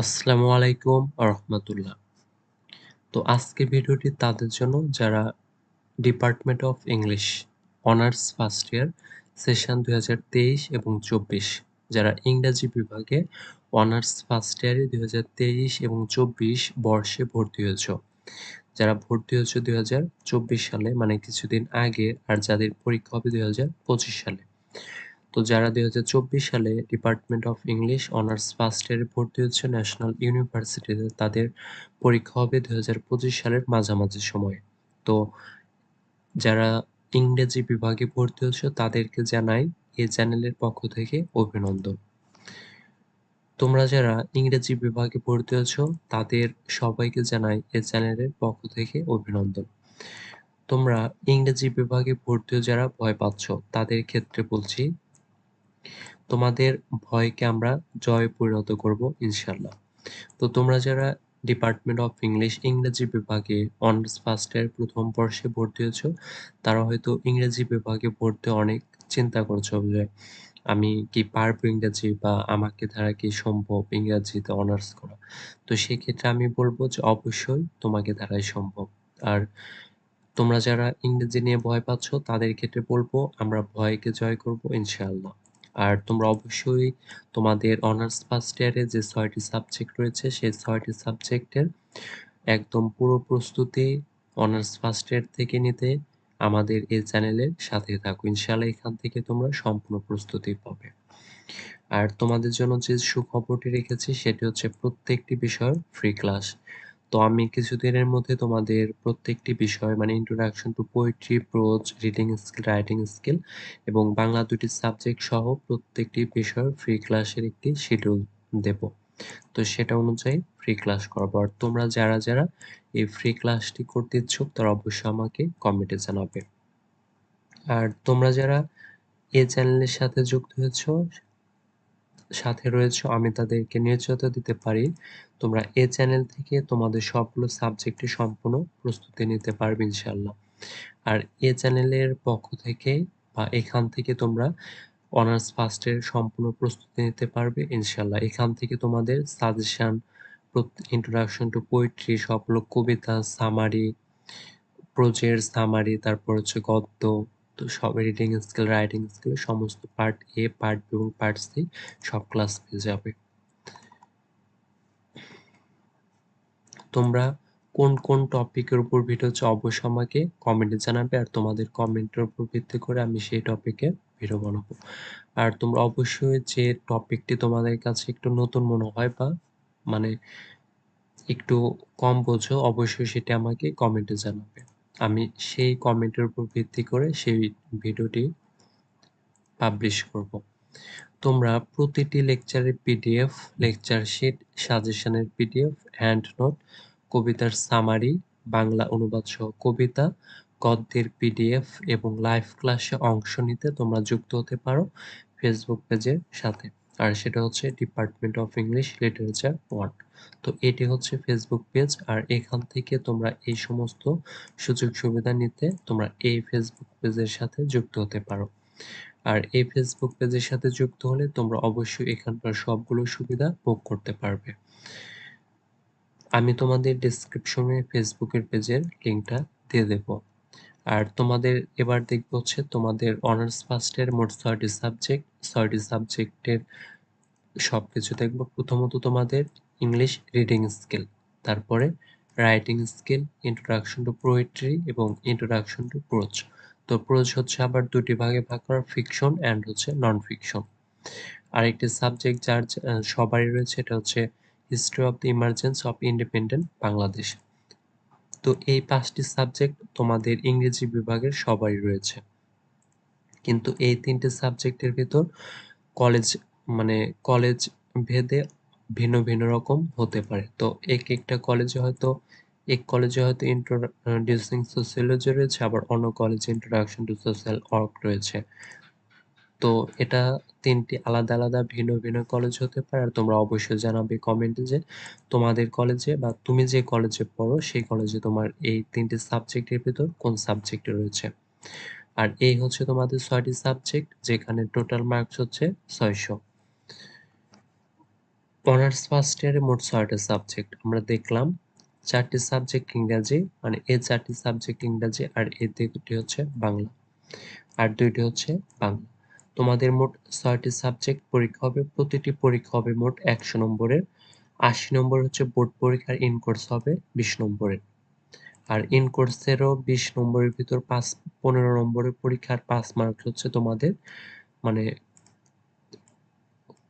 আসসালামু আলাইকুম রহমতুল্লাহ। তো আজকে ভিডিওটি তাদের জন্য যারা department of English honours first year session দুই হাজার তেইশ এবং চব্বিশ, যারা ইংরাজি বিভাগে অনার্স ফার্স্ট ইয়ারে দুই হাজার তেইশ এবং চব্বিশ বর্ষে ভর্তি হয়েছ, যারা ভর্তি হয়েছে দুই হাজার চব্বিশ সালে মানে কিছুদিন আগে, আর যাদের পরীক্ষা হবে দুই হাজার পঁচিশ সালে। তো যারা দুই হাজার চব্বিশ সালে department of English honours first ইয়ারে ভর্তি হচ্ছে ন্যাশনাল ইউনিভার্সিটিতে তাদের পরীক্ষা হবে দুই হাজার পঁচিশ সালের মাঝামাঝি সময়ে। তো যারা ইংরেজি বিভাগে ভর্তি হচ্ছে, তাদেরকে জানাই এই চ্যানেলের পক্ষ থেকে অভিনন্দন। তোমরা যারা ইংরেজি বিভাগে ভর্তি হচ্ছ, তাদের সবাইকে জানাই এ চ্যানেলের পক্ষ থেকে অভিনন্দন। তোমরা ইংরেজি বিভাগে ভর্তি যারা ভয় পাচ্ছ, তাদের ক্ষেত্রে বলছি তোমাদের ভয়কে আমরা জয়ে পরিণত করব ইনশাল্লাহ তো তোমরা যারা ডিপার্টমেন্ট অফ ইংলিশ ইংরেজি বিভাগে অনার্স ফার্স্ট ইয়ার প্রথম বর্ষে ভর্তি হয়েছ, তারা হয়তো ইংরেজি বিভাগে পড়তে অনেক চিন্তা করছ যে, আমি কি পারব ইংরেজি বা আমাকে দ্বারা কি সম্ভব ইংরেজিতে অনার্স করা? তো সেক্ষেত্রে আমি বলব যে অবশ্যই তোমাকে দ্বারাই সম্ভব। আর তোমরা যারা ইংরেজি নিয়ে ভয় পাচ্ছ, তাদের ক্ষেত্রে বলব, আমরা ভয়কে জয় করব, ইনশাআল্লাহ। আর তোমরা অবশ্যই তোমাদের অনার্স ফার্স্ট ইয়ারে যে ছয়টি সাবজেক্ট রয়েছে, সেই ছয়টি সাবজেক্টের একদম পুরো প্রস্তুতি অনার্স ফার্স্ট ইয়ার থেকে নিতে আমাদের এই চ্যানেলের সাথে থাকো। ইনশাল্লাহ এখান থেকে তোমরা সম্পূর্ণ প্রস্তুতি পাবে। আর তোমাদের জন্য যে সুখবরটি রেখেছি, সেটি হচ্ছে প্রত্যেকটি বিষয় ফ্রি ক্লাস তো আমি কিছুদিনের মধ্যে তোমাদের প্রত্যেকটি বিষয় মানে introduction to poetry prose reading skill writing skill এবং বাংলা দুটি সাবজেক্ট সহ প্রত্যেকটি বিষয় ফ্রি ক্লাসের একটি শিডিউল দেব। তো সেটা অনুযায়ী ফ্রি ক্লাস করাবো। আর তোমরা যারা যারা এই ফ্রি ক্লাসটি করতে ইচ্ছুক, তারা অবশ্যই আমাকে কমেন্টে জানাবে। আর তোমরা যারা এই চ্যানেলের সাথে যুক্ত হয়েছ সাথে রয়েছে, আমি তাদেরকে নিশ্চয়তা দিতে পারি। তোমরা এ চ্যানেল থেকে তোমাদের সবগুলো সাবজেক্টে সম্পূর্ণ প্রস্তুতি নিতে পারবে ইনশাল্লাহ আর এ চ্যানেলের পক্ষ থেকে বা এখান থেকে তোমরা অনার্স ফার্স্টের সম্পূর্ণ প্রস্তুতি নিতে পারবে ইনশাল্লাহ এখান থেকে তোমাদের সাজেশান ইন্ট্রোডাকশন টু পোয়েট্রি সবগুলো কবিতা সামারি প্রোজের সামারি তারপর হচ্ছে গদ্য তো সব রিডিং স্কিল রাইটিং স্কিল সমস্ত পার্ট এ পার্ট বি এবং পার্ট সি সব ক্লাস পেয়ে যাবে। তোমরা কোন কোন টপিকের উপর ভিডিও হচ্ছে অবশ্যই আমাকে কমেন্টে জানাবে আর তোমাদের কমেন্টের উপর ভিত্তি করে আমি সেই টপিকে ভিডিও বানাবো। আর তোমরা অবশ্যই যে টপিকটি তোমাদের কাছে একটু নতুন মনে হয় বা মানে একটু কম বোঝো, অবশ্যই সেটা আমাকে কমেন্টে জানাবে। আমি সেই কমেন্টের উপর ভিত্তি করে সেই ভিডিওটি পাবলিশ করব। তোমরা প্রতিটি লেকচারের পিডিএফ লেকচার শিট সাজেশনের পিডিএফ হ্যান্ড নোট কবিতার সামারি বাংলা অনুবাদ সহ কবিতা, গদ্যের পিডিএফ এবং লাইভ ক্লাসে অংশ নিতে তোমরা যুক্ত হতে পারো ফেসবুক পেজের সাথে। আর সেটা হচ্ছে department of English literature one তো এটি হচ্ছে ফেসবুক পেজ আর এখান থেকে তোমরা এই সমস্ত সুযোগ সুবিধা নিতে তোমরা এই ফেসবুক পেজের সাথে যুক্ত হতে পারো। আর এই ফেসবুক পেজের সাথে যুক্ত হলে তোমরা অবশ্যই এখানকার সবগুলো সুবিধা ভোগ করতে পারবে। আমি তোমাদের ডিসক্রিপশনে ফেসবুকের পেজের লিঙ্কটা দিয়ে দেব। আর তোমাদের এবার দেখব হচ্ছে তোমাদের অনার্স ফার্স্টের মোট ছয়টি সাবজেক্ট ছয়টি সাবজেক্টের সব কিছু দেখব। প্রথমত তোমাদের ইংলিশ রিডিং স্কিল তারপরে writing skill introduction to poetry এবং ইন্ট্রোডাকশন টু প্রোচ তো প্রোচ হচ্ছে আবার দুটি ভাগে ভাগ করা ফিকশন অ্যান্ড হচ্ছে নন ফিকশন আরেকটি সাবজেক্ট যার সবারই রয়েছে এটা হচ্ছে history of the emergence of independent Bangladesh তো এই পাঁচটি সাবজেক্ট তোমাদের ইংরেজি বিভাগের সবারই রয়েছে। কিন্তু এই তিনটে সাবজেক্টের ভিতর কলেজ মানে কলেজ ভেদে ভিন্ন ভিন্ন রকম হতে পারে। তো এক একটা কলেজে হয়তো, এক কলেজে হয়তো ইন্ট্রোডিউসিং সোসিওলজি রয়েছে, আবার অন্য কলেজে ইন্ট্রোডাকশন টু সোশ্যাল ওয়ার্ক রয়েছে। তো এটা তিনটি আলাদা আলাদা, ভিন্ন ভিন্ন কলেজ হতে পারে। আর তোমরা অবশ্যই জানাবে কমেন্টে যে তোমাদের কলেজে বা তুমি যে কলেজে পড়ো, সেই কলেজে তোমার এই তিনটি সাবজেক্টের ভিতর কোন সাবজেক্টে রয়েছে। আর এই হচ্ছে তোমাদের ছয়টি সাবজেক্ট যেখানে টোটাল মার্কস হচ্ছে ছয়শো। অনার্স ফার্স্ট ইয়ারে মোট ছয়টা সাবজেক্ট আমরা দেখলাম চারটি সাবজেক্ট ইংরাজি মানে এ চারটি সাবজেক্ট ইংরাজি আর এ দুটি হচ্ছে বাংলা। আর দুইটি হচ্ছে বাংলা। তোমাদের মোট ছয়টি সাবজেক্ট পরীক্ষা হবে, প্রতিটি পরীক্ষা হবে মোট একশো নম্বরের। আশি নম্বর হচ্ছে বোর্ড পরীক্ষার ইন কোর্স হবে বিশ নম্বরের। আর ইন কোর্সেরও বিশ নম্বরের ভিতর পাঁচ, পনেরো নম্বরের পরীক্ষার পাঁচ মার্ক হচ্ছে তোমাদের মানে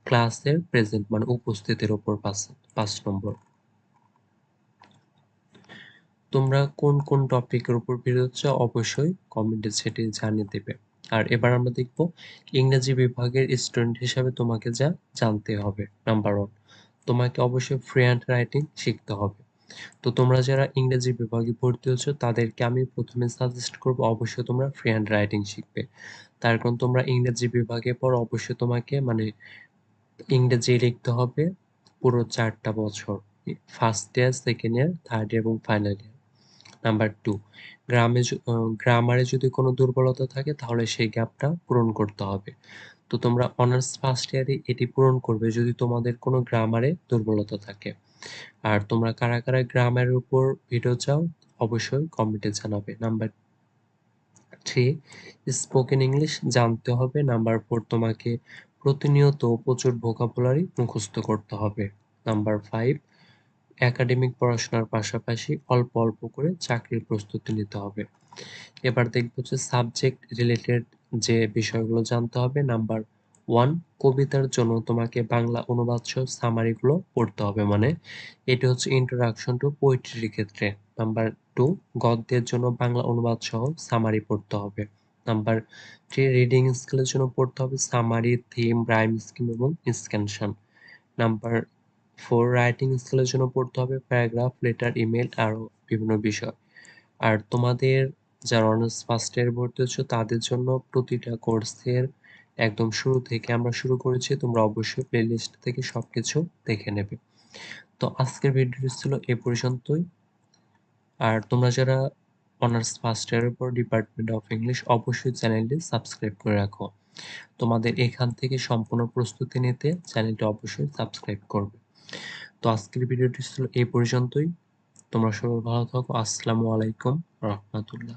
ক্লাসের প্রেজেন্ট মানে উপস্থিতির উপর পাঁচ পাঁচ নম্বর। তোমরা কোন কোন টপিকের উপর ভিডিও হচ্ছে অবশ্যই কমেন্টে সেটি জানিয়ে দেবে। আর এবার আমরা দেখব ইংরেজি বিভাগের স্টুডেন্ট হিসাবে তোমাকে যা জানতে হবে। নাম্বার ওয়ান তোমাকে অবশ্যই ফ্রি হ্যান্ড রাইটিং শিখতে হবে। তো তোমরা যারা ইংরেজি বিভাগে ভর্তি হচ্ছ তাদেরকে আমি প্রথমে সাজেস্ট করব, অবশ্যই তোমরা ফ্রি হ্যান্ড রাইটিং শিখবে। তার কারণ তোমরা ইংরেজি বিভাগে পর অবশ্যই তোমাকে মানে ইংরেজি লিখতে হবে পুরো চারটা বছর first year second year third year এবং ফাইনাল ইয়ার নাম্বার টু গ্রামে গ্রামারে যদি কোনো দুর্বলতা থাকে, তাহলে সেই গ্যাপটা পূরণ করতে হবে। তো তোমরা অনার্স ফার্স্ট ইয়ারে এটি পূরণ করবে যদি তোমাদের কোনো গ্রামারে দুর্বলতা থাকে। আর তোমরা কারা কারা গ্রামারের উপর ভিডিও চাও, অবশ্যই কমেন্টে জানাবে। নাম্বার থ্রি স্পোকেন ইংলিশ জানতে হবে। নাম্বার ফোর তোমাকে প্রতিনিয়ত প্রচুর ভোকাবুলারি মুখস্থ করতে হবে। নাম্বার ফাইভ একাডেমিক পড়াশোনার পাশাপাশি অল্প অল্প করে চাকরির প্রস্তুতি নিতে হবে। এবার দেখব যে সাবজেক্ট রিলেটেড যে বিষয়গুলো জানতে হবে নাম্বার ওয়ান কবিতার জন্য তোমাকে বাংলা অনুবাদ সহ সামারিগুলো পড়তে হবে মানে। এটি হচ্ছে ইন্ট্রোডাকশন টু পোয়েট্রির ক্ষেত্রে। নাম্বার টু গদ্যের জন্য বাংলা অনুবাদ সহ সামারি পড়তে হবে। নাম্বার থ্রি রিডিং স্কিলের জন্য পড়তে হবে সামারি থিম রাইম স্কিম এবং স্ক্যানশন নাম্বার ফোর রাইটিং স্কিলের জন্য পড়তে হবে প্যারাগ্রাফ লেটার ইমেল আরও বিভিন্ন বিষয়। আর তোমাদের যারা অনার্স ফার্স্ট ইয়ার ভর্তি হচ্ছে, তাদের জন্য প্রতিটা কোর্সের একদম শুরু থেকে আমরা শুরু করেছি, তোমরা অবশ্যই প্লেলিস্ট থেকে সব কিছু দেখে নেবে। তো আজকের ভিডিওটি ছিল এ পর্যন্তই। আর তোমরা যারা অনার্স ফার্স্ট ইয়ারের উপর ডিপার্টমেন্ট অফ ইংলিশ অবশ্যই চ্যানেলটি সাবস্ক্রাইব করে রাখো। তোমাদের এখান থেকে সম্পূর্ণ প্রস্তুতি নিতে চ্যানেলটি অবশ্যই সাবস্ক্রাইব করবে। তো আজকের ভিডিওটি ছিল এই পর্যন্তই। তোমরা সবাই ভালো থাকো। আসসালামু আলাইকুম রহমতুল্লাহ।